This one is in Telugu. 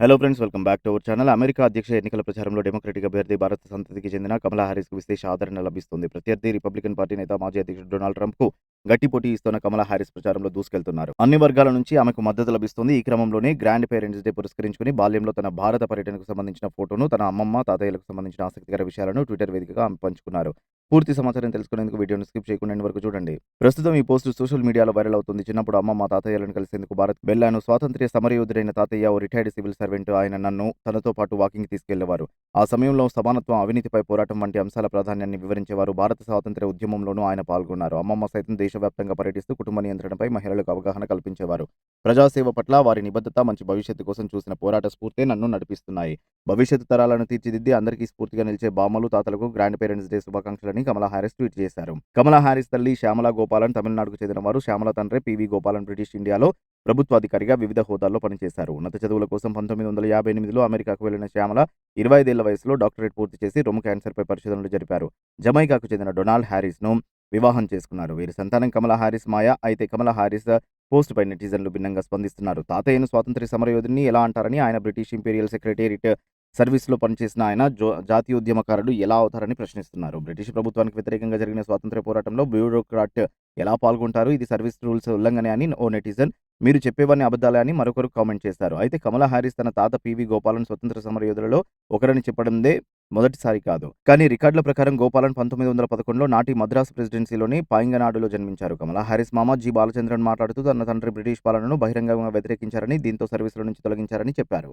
Hello friends welcome back to our channel America అధ్యక్ష ఎన్నికల ప్రచారంలో డెమోక్రటిక్ అభ్యర్థి భారత సంతతికి చెందిన కమలా హారిస్కు విశేష ఆదరణ లభిస్తుంది. ప్రత్యర్థి రిపబ్లికన్ పార్టీ నేత మాజీ అధ్యక్షుడు డొనాల్డ్ ట్రంప్కు గట్టి పోటీ ఇస్తున్న కమలా హారిస్ ప్రచారంలో దూసుకెళ్తున్నారు. అన్ని వర్గాల నుంచి ఆమెకు మద్దతు లభిస్తుంది. ఈ క్రమంలోనే గ్రాండ్ పేరెంట్స్ డే పురస్కరించుకుని బాల్యంలో తన భారత పర్యటనకు సంబంధించిన ఫోటోను తన అమ్మమ్మ తాతయ్యలకు సంబంధించిన ఆసక్తికర విషయాలను ట్విట్టర్ వేదికగా ఆమె పంచుకున్నారు. పూర్తి సమాచారం తెలుసుకునేందుకు వీడియోను స్కిప్ చేయకుండా వరకు చూడండి. ప్రస్తుతం ఈ పోస్ట్ సోషల్ మీడియాలో వైరల్ అవుతుంది. చిన్నప్పుడు అమ్మమ్మ తాతయ్యలను కలిసేందుకు భారత్ వెళ్ళాను. స్వాతంత్ర్య సమరయోధుడైన తాతయ్య ఓ రిటైర్డ్ సివిల్ సర్వెంట్. ఆయన నన్ను తనతో పాటు వాకింగ్ తీసుకెళ్ళేవారు. ఆ సమయంలో సమానత్వం అవినీతిపై పోరాటం వంటి అంశాల ప్రాధాన్యాన్ని వివరించేవారు. భారత స్వాతంత్ర్య ఉద్యమంలోనూ ఆయన పాల్గొన్నారు. అమ్మమ్మ సైతం దేశవ్యాప్తంగా పర్యటిస్తూ కుటుంబ నియంత్రణపై మహిళలకు అవగాహన కల్పించేవారు. ప్రజాసేవ పట్ల వారి నిబద్ధత మంచి భవిష్యత్తు కోసం చూసిన పోరాట స్ఫూర్తే నన్ను నడిపిస్తున్నాయి. భవిష్యత్తు తరాలను తీర్చిదిద్ది అందరికీ స్ఫూర్తిగా నిలిచే బామ్మలు తాతలకు గ్రాండ్ పేరెంట్స్ డే చేశారని కమలా హారిస్ ట్వీట్ చేశారు. కమలా హారిస్ తల్లి శ్యామలా గోపాలన్ తమిళనాడుకు చెందిన వారు శ్యామల తండ్రి పివి గోపాలన్ బ్రిటిష్ ఇండియాలో ప్రభుత్వాధికారిగా వివిధ హోదాల్లో పనిచేశారు. ఉన్నత చదువుల కోసం పంతొమ్మిది వందల యాభై ఎనిమిదిలో అమెరికాకు వెళ్ళిన శ్యామల ఇరవై ఐదేళ్ళ వయసులో డాక్టరేట్ పూర్తి చేసి రొమ్ము క్యాన్సర్పై పరిశోధనలు జరిపారు. జమైకాకు చెందిన డొనాల్డ్ హ్యారిస్ను వివాహం చేసుకున్నారు. వీరి సంతానం కమలా హారిస్ మాయా. అయితే కమలా హారిస్ పోస్ట్ పై నెటిజన్లు భిన్నంగా స్పందిస్తున్నారు. తాతయ్యను స్వాతంత్ర్య సమరయోధుని ఎలా అంటారని ఆయన బ్రిటిష్ ఇంపీరియల్ సెక్రటేరియట్ సర్వీస్లో పనిచేసిన ఆయన జో జాతీయ ఉద్యమకారులు ఎలా అవుతారని ప్రశ్నిస్తున్నారు. బ్రిటిష్ ప్రభుత్వానికి వ్యతిరేకంగా జరిగిన స్వాతంత్ర్య పోరాటంలో బ్యూరోక్రాట్ ఎలా పాల్గొంటారు? ఇది సర్వీస్ రూల్స్ ఉల్లంఘనే అని ఓ నెటిజన్ మీరు చెప్పేవన్నీ అబద్ధాలే అని మరొకరు కామెంట్ చేశారు. అయితే కమలా హారిస్ తన తాత పివి గోపాలన్ స్వతంత్ర సమరయోధులలో ఒకరని చెప్పడందే మొదటిసారి కాదు. కానీ రికార్డుల ప్రకారం గోపాలన్ పంతొమ్మిది వందల పదకొండులో నాటి మద్రాసు ప్రెసిడెన్సీలోని పాయింగనాడులో జన్మించారు. కమలా హారిస్ మామ జి బాలచంద్రన్ మాట్లాడుతూ తన తండ్రి బ్రిటిష్ పాలనను బహిరంగంగా వ్యతిరేకించారని దీంతో సర్వీసుల నుంచి తొలగించారని చెప్పారు.